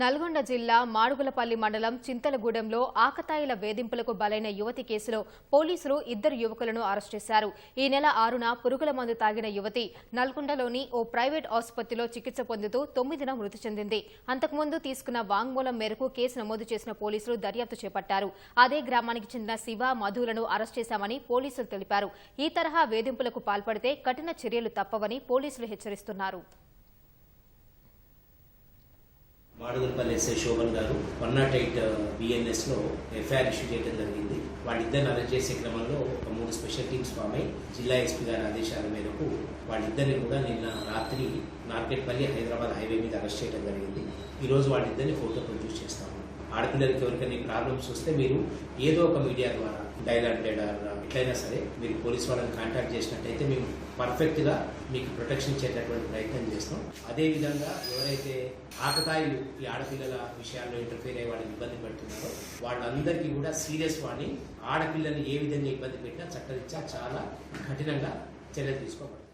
నల్గొండ జిల్లా మాడుగులపల్లి మండలం చింతలగూడెంలో ఆకతాయిల వేధింపులకు బలైన యువతి కేసులో పోలీసులు ఇద్దరు యువకులను అరెస్ట్ చేశారు. ఈ నెల ఆరున పురుగుల మందు తాగిన యువతి నల్గొండలోని ఓ ప్రైవేట్ ఆసుపత్రిలో చికిత్స పొందుతూ తొమ్మిదిన మృతి చెందింది. అంతకుముందు తీసుకున్న వాంగ్మూలం మేరకు కేసు నమోదు చేసిన పోలీసులు దర్యాప్తు చేపట్టారు. అదే గ్రామానికి చెందిన శివ మధులను అరెస్ట్ చేశామని పోలీసులు తెలిపారు. ఈ తరహా వేధింపులకు పాల్పడితే కఠిన చర్యలు తప్పవని పోలీసులు హెచ్చరిస్తున్నారు. మాడుగులపల్లి ఎస్ఐ శోభన్ గారు వన్ నాట్ ఎయిట్ బిఎన్ఎస్లో ఎఫ్ఐఆర్ ఇష్యూ చేయడం జరిగింది. వాళ్ళిద్దరిని అరెస్ట్ చేసే క్రమంలో ఒక మూడు స్పెషల్ టీమ్స్ ఫామ్ అయి జిల్లా ఎస్పీ గారి ఆదేశాల మేరకు వాళ్ళిద్దరిని కూడా నిన్న రాత్రి నార్కెట్పల్లి హైదరాబాద్ హైవే మీద అరెస్ట్ చేయడం జరిగింది. ఈరోజు వాళ్ళిద్దరిని ఫోటో ప్రొడ్యూస్ చేస్తాము. ఆడపిల్లలకి ఎవరికైనా ప్రాబ్లమ్స్ వస్తే మీరు ఏదో ఒక మీడియా ద్వారా డైల్ హండ్రెడ్ ఎట్లయినా సరే మీరు పోలీస్ వాళ్ళని కాంటాక్ట్ చేసినట్టయితే మేము పర్ఫెక్ట్గా మీకు ప్రొటెక్షన్ ఇచ్చేటటువంటి ప్రయత్నం చేస్తాం. అదేవిధంగా ఎవరైతే ఆకతాయిలు ఈ ఆడపిల్లల విషయాల్లో ఇంటర్ఫీర్ అయ్యే వాళ్ళని ఇబ్బంది పెడుతున్నారో వాళ్ళందరికీ కూడా సీరియస్ వాడిని ఆడపిల్లని ఏ విధంగా ఇబ్బంది పెట్టినా చట్టరీత్యా చాలా కఠినంగా చర్యలు తీసుకోబడుతుంది